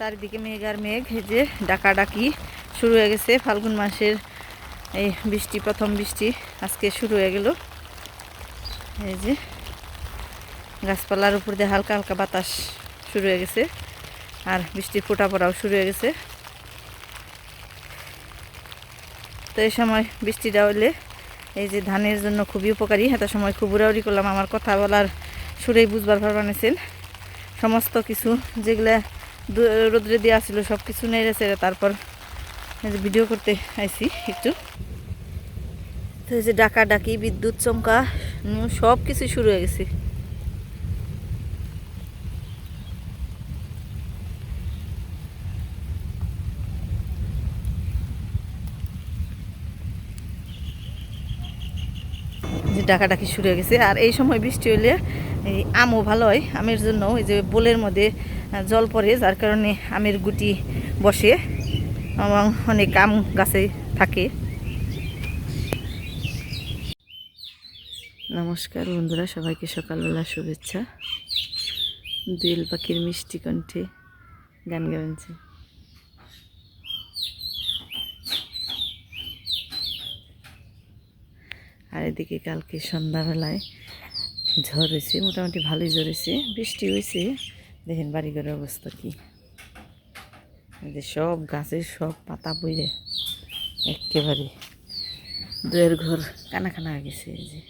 চারিদিকে মেঘ আর মেঘ যে ডাকাডাকি শুরু হয়ে গেছে। ফাল্গুন মাসের এই বৃষ্টি, প্রথম বৃষ্টি আজকে শুরু হয়ে গেল। এই যে গাছপালার উপর দিয়ে হালকা হালকা বাতাস শুরু হয়ে গেছে আর বৃষ্টির ফোটা পড়াও শুরু হয়ে গেছে। তো এই সময় বৃষ্টিটা হইলে এই যে ধানের জন্য খুবই উপকারী। এত সময় খুব উড়াউড়ি করলাম, আমার কথা বলার সুরেই বুঝবার ভার বানিয়েছেন সমস্ত কিছু যেগুলা রোদ্রে দেওয়া ছিল সব কিছু নেড়ে চেড়ে তারপর ভিডিও করতে আইছি একটু। তো এই যে ডাকা ডাকি, বিদ্যুৎ চমকা সব কিছু শুরু হয়ে গেছে। যে ডাকাডাকি শুরু হয়ে গেছে। আর এই সময় বৃষ্টি হলে এই আমও ভালো হয়। আমের জন্য ওই যে বোলের মধ্যে জল পড়ে, যার কারণে আমের গুটি বসে এবং অনেক আম গাছে থাকে। নমস্কার বন্ধুরা, সবাইকে সকালবেলা শুভেচ্ছা। দুয়েল পাখির মিষ্টি কণ্ঠে গান গাইছে। আর এদিকে কালকে সন্ধ্যাবেলায় হয়েছে, মোটামুটি ভালোই ঝরেছে বৃষ্টি হয়েছে। দেখেন বাড়িঘরের অবস্থা কি। যে সব গাছের সব পাতা বইরে একেবারে দুয়ের ঘর কানা কানা হয়ে গেছে এই যে।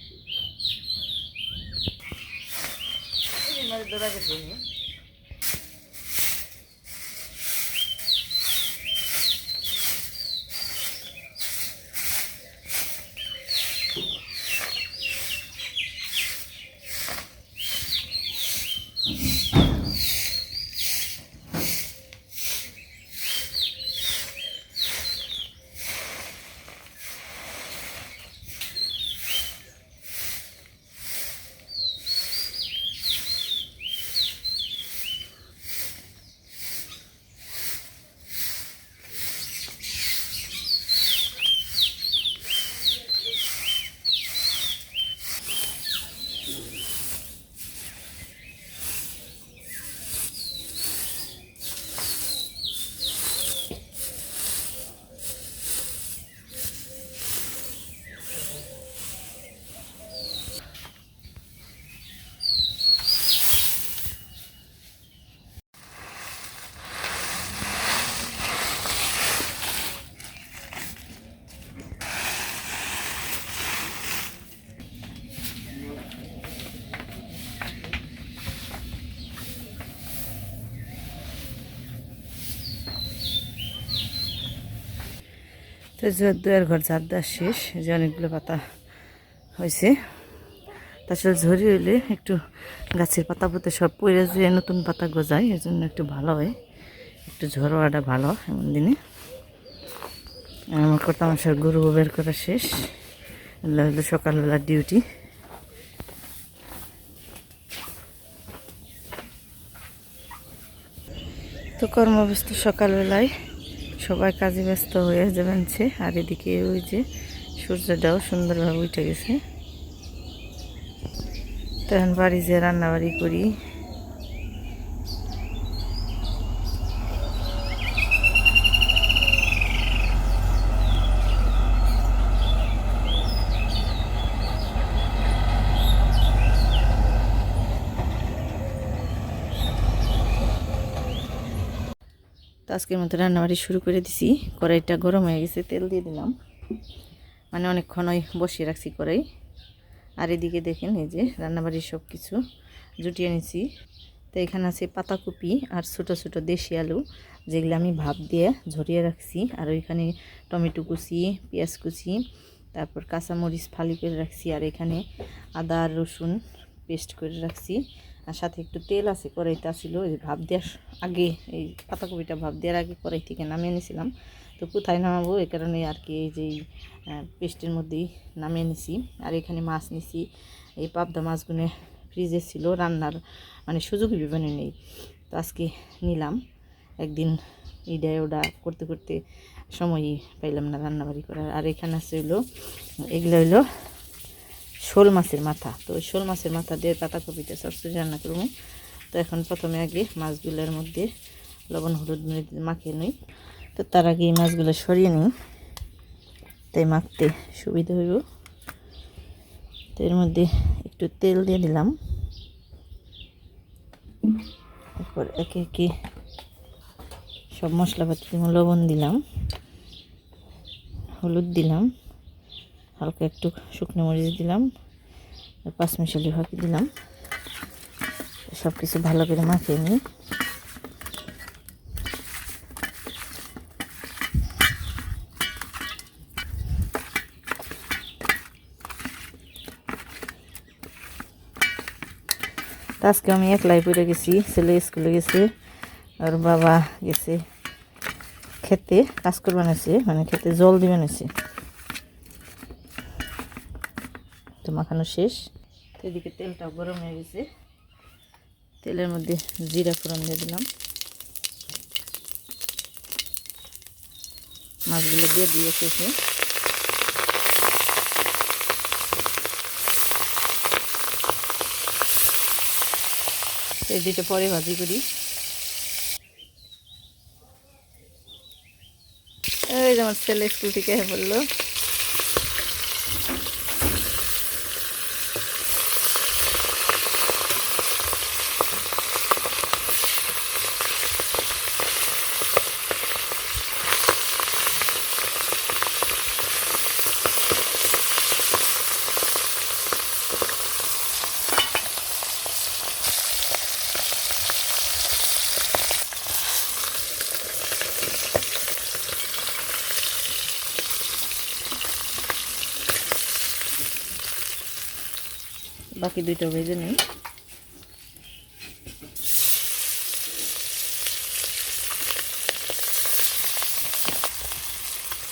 তো দুয়ের ঘর ঝাড় দেওয়া শেষ, যে অনেকগুলো পাতা হয়েছে। তাছাড়া ঝরি হইলে একটু গাছের পাতা পুঁতে সব পড়ে যে নতুন পাতা গজায় এর জন্য একটু ভালো হয়। একটু ঝরোয়াটা ভালো এমন দিনে। আমার কর্তা মাসের গরু বের করা শেষ। হলো সকালবেলার ডিউটি। তো কর্মব্যস্ত সকালবেলায় সবাই কাজে ব্যস্ত হয়ে যাবেনছে আর এদিকে ওই যে সূর্যটাও সুন্দরভাবে উঠে গেছে। তখন বাড়ি যে রান্নাবাড়ি করি। তো আজকের মতো রান্নাবাড়ি শুরু করে দিছি। কড়াইটা গরম হয়ে গেছে, তেল দিয়ে দিলাম। মানে অনেকক্ষণই বসিয়ে রাখছি কড়াই। আর এদিকে দেখেন এই যে রান্নাবাড়ির সব কিছু জুটিয়ে নিছি। তো এখানে আছে পাতাকপি আর ছোট ছোট দেশি আলু, যেগুলো আমি ভাপ দিয়ে ঝরিয়ে রাখছি। আর ওইখানে টমেটো কুচি, পেঁয়াজ কুচি, তারপর কাঁচামরিচ ফালি করে রাখছি। আর এখানে আদা আর রসুন পেস্ট করে রাখছি। আর সাথে একটু তেল আছে কড়াইটা ছিল ওই ভাব দেওয়ার আগে, এই পাতাকপিটা ভাব দেওয়ার আগে কড়াই থেকে নামিয়ে নিয়েছিলাম তো কোথায় নামাবো? এই কারণে আর কি এই যে পেস্টের মধ্যেই নামিয়ে নিছি। আর এখানে মাছ নিছি। এই পাবদা মাছগুলো ফ্রিজে ছিল, রান্নার মানে সুযোগ বিমানে নেই। তো আজকে নিলাম। একদিন ইডা ওডা করতে করতে সময়ই পাইলাম না রান্নাবাড়ি করার। আর এখানে আছে হইল, এগুলো হইল শোল মাছের মাথা। তো ওই শোল মাছের মাথা দিয়ে পাতাকপিটা সবসময় রান্না করব। তো এখন প্রথমে আগে মাছগুলোর মধ্যে লবণ, হলুদ মাখিয়ে নিই। তো তার আগে এই মাছগুলো সরিয়ে নিই। তাই মাখতে সুবিধা হইব। তো এর মধ্যে একটু তেল দিয়ে দিলাম। তারপর একে একে সব মশলাপাতি লবণ দিলাম। হলুদ দিলাম। হালকা একটু শুকনো মরিচ দিলাম পাঁচমিশালি ফাঁকি দিলাম। সব কিছু ভালো করে মাখিয়ে নিই। আজকে আমি একলাই পড়ে গেছি, ছেলে স্কুলে গেছে আর বাবা গেছে খেতে, কাজ করে বানাইছে মানে খেতে জল দিয়ে বানাইছে তো মাখানো শেষ। তো এদিকে তেলটাও গরম হয়ে গেছে। তেলের মধ্যে জিরা ফোড়ন দিয়ে দিলাম। মাছগুলো দিয়ে দিয়ে শেষে এই দুটো পরে ভাজি করি। এই যে আমার ছেলে স্কুল থেকে বলল বাকি দুইটা ভেজে নিই।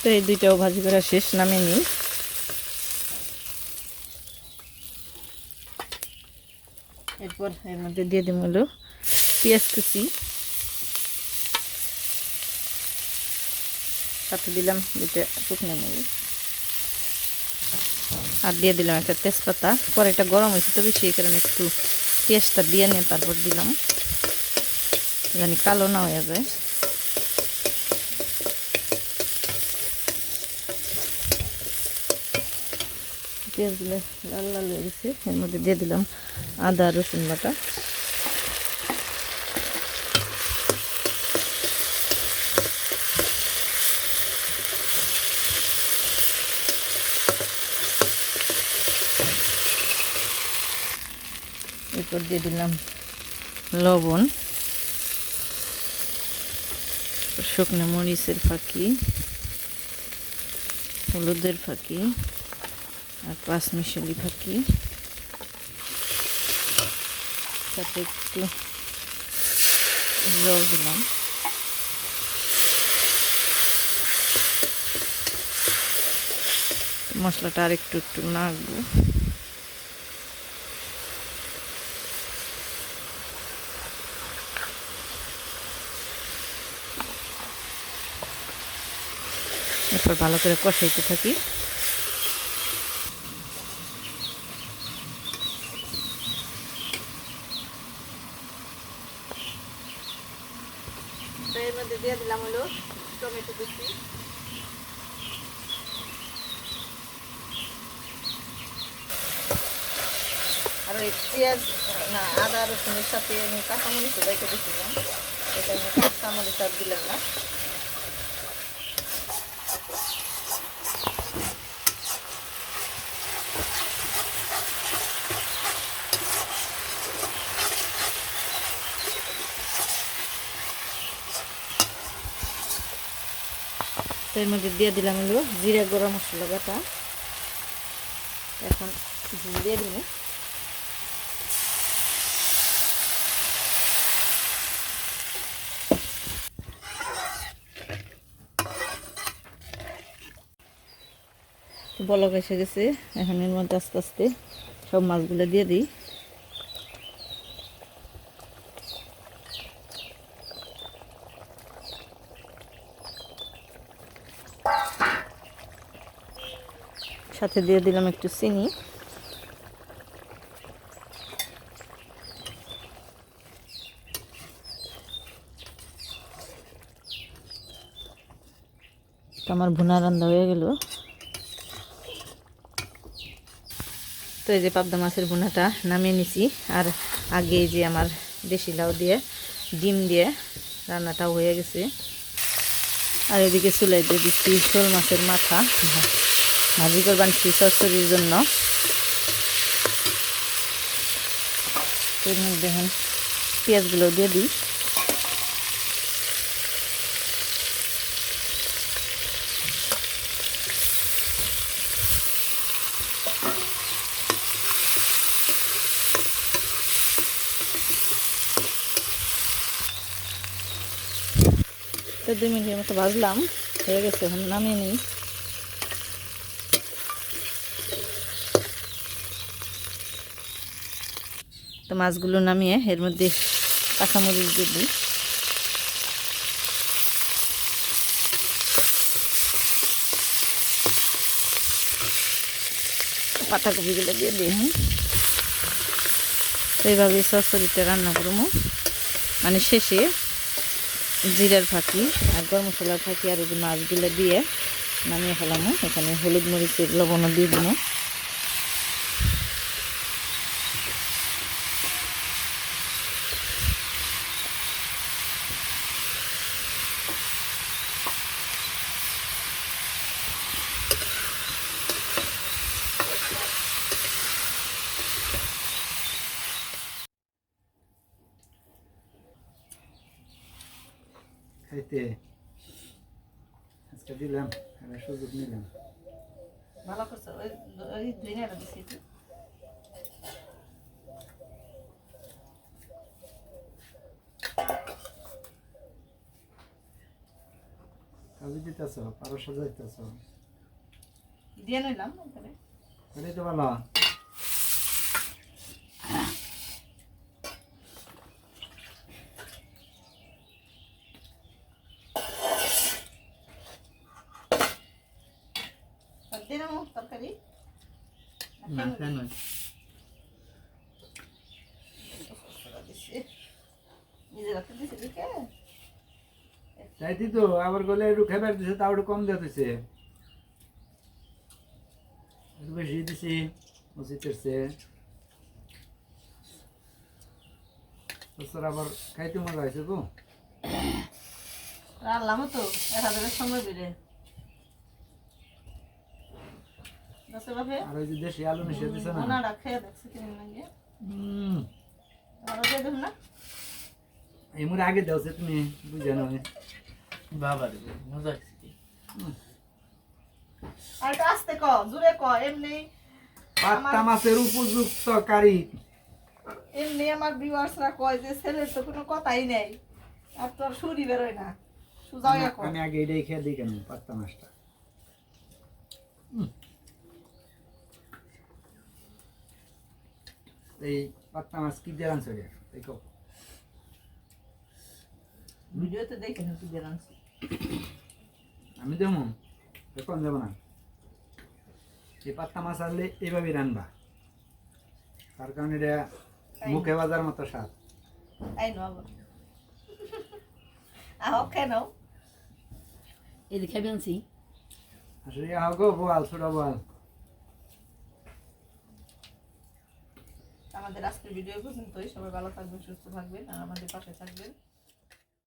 তো এই দুইটাও ভাজি করা শেষ নামে নিই। এরপর এর মধ্যে দিয়ে দিম হলো পেঁয়াজ কুচি। সাথে দিলাম দুইটা শুকনো মরিচ। আর দিয়ে দিলাম একটা তেজপাতা। পরে এটা গরম হয়েছে তো বেশি কারণে একটু পেঁয়াজটা দিয়ে নিয়ে তারপর দিলাম। জানি কালো না হয়ে যায়। পেঁয়াজগুলো লাল লাল হয়ে গেছে, এর মধ্যে দিয়ে দিলাম আদা রসুন বাটা। এরপর দিয়ে দিলাম লবণ, শুকনো মরিচের ফাঁকি, হলুদের ফাঁকি আর পাঁচ মিশালি ফাঁকি। সাথে একটু জল দিলাম। মশলাটা আর একটু একটু নাড়বো। এরপর ভালো করে কষাইতে থাকি। মধ্যে দিয়ে দিলাম হলো টমেটো আর পেঁয়াজ, না, আদা রসুনের সাথে আমি কাঁচামরিচ রেখে দিয়েছিলাম এটা আমি কাঁচামরিচ দিলাম না। তো এর মধ্যে দিয়ে দিলাম হলো জিরা গরম মশলা বাটা। এখন ঝুল দিয়ে দিব। বলক এসে গেছে, এখন এর মধ্যে আস্তে আস্তে সব মাছগুলো দিয়ে দিই। সাথে দিয়ে দিলাম একটু চিনি। আমার ভুনা রান্না হয়ে গেল। তো এই যে পাবদা মাছের ভুনাটা নামিয়ে নিছি। আর আগে যে আমার দেশি লাউ দিয়ে, ডিম দিয়ে রান্নাটাও হয়ে গেছে। আর এদিকে চুলাই দিয়ে দিচ্ছি শোল মাছের মাথা। ভাজি করবান চচ্চড়ির জন্য। এখন পেঁয়াজগুলো দিয়ে দিই। দুই মিনিটের মতো ভাজলাম, হয়ে গেছে, এখন নামিয়ে নিই। তো মাছগুলো নামিয়ে এর মধ্যে কাঁচামরিচ দিয়ে দিই। পাতাকপিগুলো দিয়ে দিই হ্যাঁ তো এইভাবে সরসরিটা রান্না করব। মানে শেষে জিরার ফাঁকি আর গরম মশলার ফাঁকি আর যে মাছগুলো দিয়ে নামিয়ে ফেলামো। এখানে হলুদ মরিচের লবণও দিয়ে দিব খাইতে দিলাম একটা সুযোগ নিলাম। ভালো করছ ওই ওই ধনিয়াটা দিছি। কাজে দিতেছ পারো সাজাইতেছ। দিয়ে নিলাম তাহলে তো ভালো। নেব তরকারি? চাইতি তো আবার গলে একটু খাবার দিছে তাও একটু কম দিয়ে দিছে। একটু বেশি দিছি উচিত করছে। আবার খাইতে মজা হয়েছে গো। রান্নামো তো এক হাজারের সময় বেড়ে দশে বাপে আর ওই যে দেশি আলু মিশিয়ে দিছে না? ওনারা খেয়ে দেখছে কেমন লাগে। হুম। আরও দিয়ে দেব না? আগে দেওছে তুমি বুঝে নাও। বাবা রে মজা হচ্ছে কি? আর আস্তে ক এমনি পাত্তা মাছের উপযুক্ত কারি। এমনি আমার ভিউয়ার্সরা কয় যে ছেলের তো কোনো কথাই নেই। আর তোর সুরি বেরোয় না। সুজাও এখন আমি আগে এটাই খেয়ে দিই কেন পাত্তা মাছটা। এই পাত্তা মাছ কি দিয়ে রানছে রে? দেখো। ভিডিওতে দেখে না তুই জানাচ্ছি আমি দেবো? এখন দেবো না। এই পাত্তা মাছ আনলে এইভাবে রানবা তার কারণে এটা মুখে বাজার মতো স্বাদ। তাই নো আবার আহ কেন এদিকে আনছি। আসলে আহ গো বোয়াল ছোট বোয়াল আমাদের আজকের ভিডিও পর্যন্তই। সবাই ভালো থাকবেন সুস্থ থাকবেন আর আমাদের পাশে থাকবেন।